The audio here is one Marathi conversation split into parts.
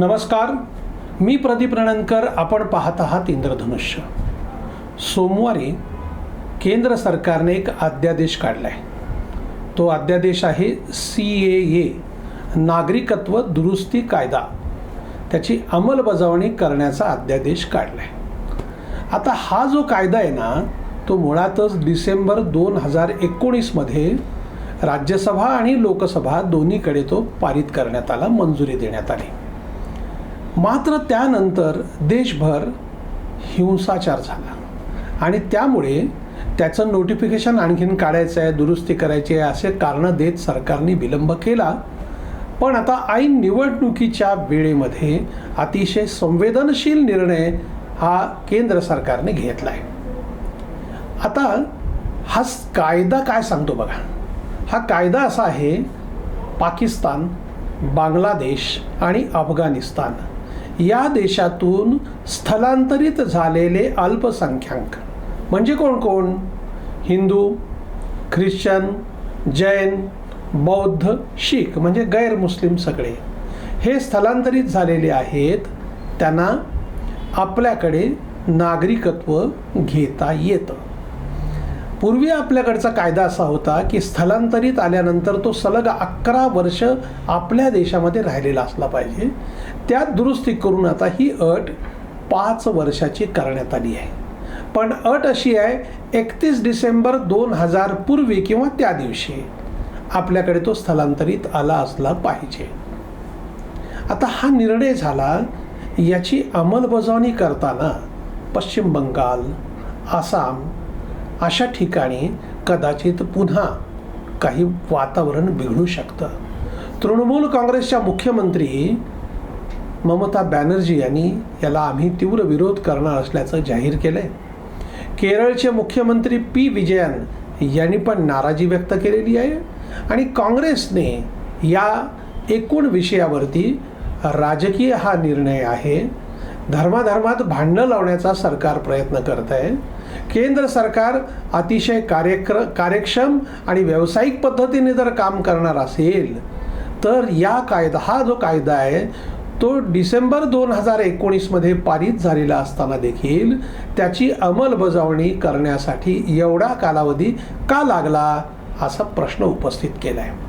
नमस्कार मी प्रदीप रणनकर आपण पाहत आहात इंद्रधनुष्य. सोमवारी केंद्र सरकारने एक अध्यादेश काढला आहे तो अध्यादेश आहे सी ए ए नागरिकत्व दुरुस्ती कायदा. त्याची अंमलबजावणी करण्याचा अध्यादेश काढला आहे आता हा जो कायदा आहे ना तो मुळातच डिसेंबर दोन हजार एकोणीसमध्ये राज्यसभा आणि लोकसभा दोन्हीकडे तो पारित करण्यात आला मंजुरी देण्यात आली. मात्र त्यानंतर देशभर हिंसाचार झाला. आणि त्यामुळे त्याचं नोटिफिकेशन आणखीन काढायचं आहे दुरुस्ती करायची आहे असे कारणं देत सरकारने विलंब केला. पण आता ऐन निवडणुकीच्या वेळेमध्ये अतिशय संवेदनशील निर्णय हा केंद्र सरकारने घेतला आहे आता हा कायदा काय सांगतो बघा. हा कायदा असा आहे पाकिस्तान बांगलादेश आणि अफगाणिस्तान. या देशातून स्थलांतरित झालेले अल्पसंख्याक. म्हणजे कोण कोण? हिंदू ख्रिश्चन जैन बौद्ध शीख म्हणजे गैरमुस्लिम सगळे. हे स्थलांतरित झालेले आहेत त्यांना आपल्याकडे नागरिकत्व घेता येतं. पूर्वी आपल्याकडचा कायदा असा होता की स्थलांतरित आल्यानंतर तो सलग अकरा वर्ष आपल्या देशामध्ये राहिलेला असला पाहिजे. त्यात दुरुस्ती करून आता ही अट पाच वर्षाची करण्यात आली आहे. पण अट अशी आहे एकतीस डिसेंबर दोन हजार पूर्वी किंवा त्या दिवशी आपल्याकडे तो स्थलांतरित आला असला पाहिजे. आता हा निर्णय झाला याची अंमलबजावणी करताना पश्चिम बंगाल आसाम अशा ठिकाणी कदाचित पुन्हा काही वातावरण बिघडू शकतं. तृणमूल काँग्रेसच्या मुख्यमंत्री ममता बॅनर्जी यांनी याला आम्ही तीव्र विरोध करणार असल्याचं जाहीर केलं आहे केरळचे मुख्यमंत्री पी. विजयन यांनी पण नाराजी व्यक्त केलेली आहे आणि काँग्रेसने या एकूण विषयावरती राजकीय हा निर्णय आहे धर्माधर्मात भांडणं लावण्याचा सरकार प्रयत्न करत आहे केंद्र सरकार अतिशय कार्यक्र कार्यक्षम आणि व्यावसायिक पद्धतीने जर काम करणार असेल तर या कायदा हा जो कायदा आहे तो डिसेंबर दोन हजार एकोणीसमध्ये पारित झालेला असताना देखील त्याची अंमलबजावणी करण्यासाठी एवढा कालावधी का लागला असा प्रश्न उपस्थित केला आहे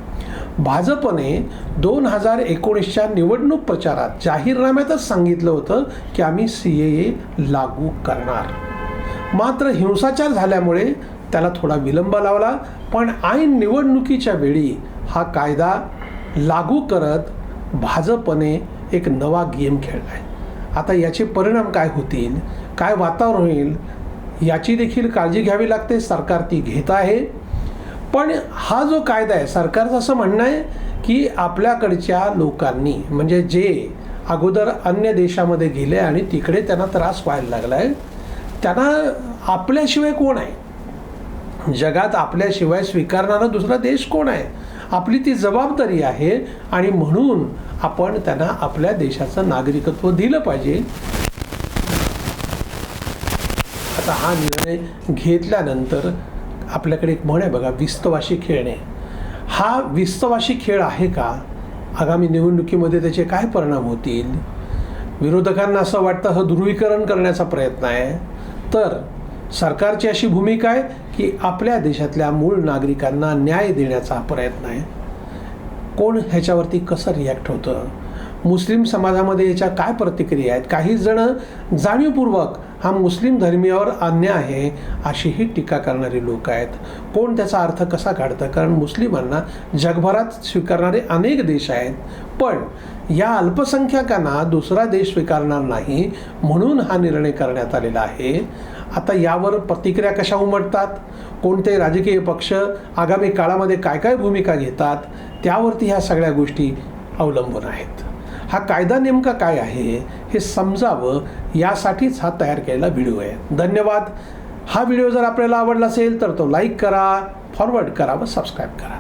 भाजपने दोन हजार एकोणीसच्या निवडणूक प्रचारात जाहीरनाम्यातच सांगितलं होतं की आम्ही सी ए ए लागू करणार. मात्र हिंसाचार झाल्यामुळे त्याला थोडा विलंब लावला पण ऐन निवडणुकीच्या वेळी हा कायदा लागू करत भाजपने एक नवा गेम खेळला आहे आता याचे परिणाम काय होतील काय वातावरण होईल याची देखील काळजी घ्यावी लागते सरकार ती घेत आहे. पण हा जो कायदा आहे सरकारचं असं म्हणणं आहे की आपल्याकडच्या लोकांनी म्हणजे जे अगोदर अन्य देशामध्ये गेले आणि तिकडे त्यांना त्रास व्हायला लागला आहे त्यांना आपल्याशिवाय कोण आहे? जगात आपल्याशिवाय स्वीकारणारा दुसरा देश कोण आहे? आपली ती जबाबदारी आहे आणि म्हणून आपण त्यांना आपल्या देशाचं नागरिकत्व दिलं पाहिजे. आता हा निर्णय घेतल्यानंतर आपल्याकडे एक म्हण आहे बघा विस्तवाशी खेळणे. हा विस्तवाशी खेळ आहे का? आगामी निवडणुकीमध्ये त्याचे काय परिणाम होतील? विरोधकांना असं वाटतं हा ध्रुवीकरण करण्याचा प्रयत्न आहे. तर सरकारची अशी भूमिका आहे की आपल्या देशातल्या मूळ नागरिकांना न्याय देण्याचा प्रयत्न आहे. कोण ह्याच्यावरती कसं रिॲक्ट होतं? मुस्लिम समाजामध्ये याच्या काय प्रतिक्रिया आहेत? काही जण जाणीवपूर्वक हा मुस्लिम धर्मीयावर अन्याय आहे अशीही टीका करणारी लोक आहेत. कोण त्याचा अर्थ कसा काढतं कारण मुस्लिमांना जगभरात स्वीकारणारे अनेक देश आहेत. पण या अल्पसंख्याकांना दुसरा देश स्वीकारणार नाही म्हणून हा निर्णय करण्यात आलेला आहे. आता यावर प्रतिक्रिया कशा उमटतात? कोणते राजकीय पक्ष आगामी काळामध्ये काय काय भूमिका घेतात? त्यावरती ह्या सगळ्या गोष्टी अवलंबून आहेत. हा कायदा नेमका काय आहे हे समजावं यासाठीच हा तयार केलेला व्हिडिओ आहे. धन्यवाद. हा व्हिडिओ जर आपल्याला आवडला असेल तर तो लाईक करा फॉरवर्ड करा व सबस्क्राईब करा.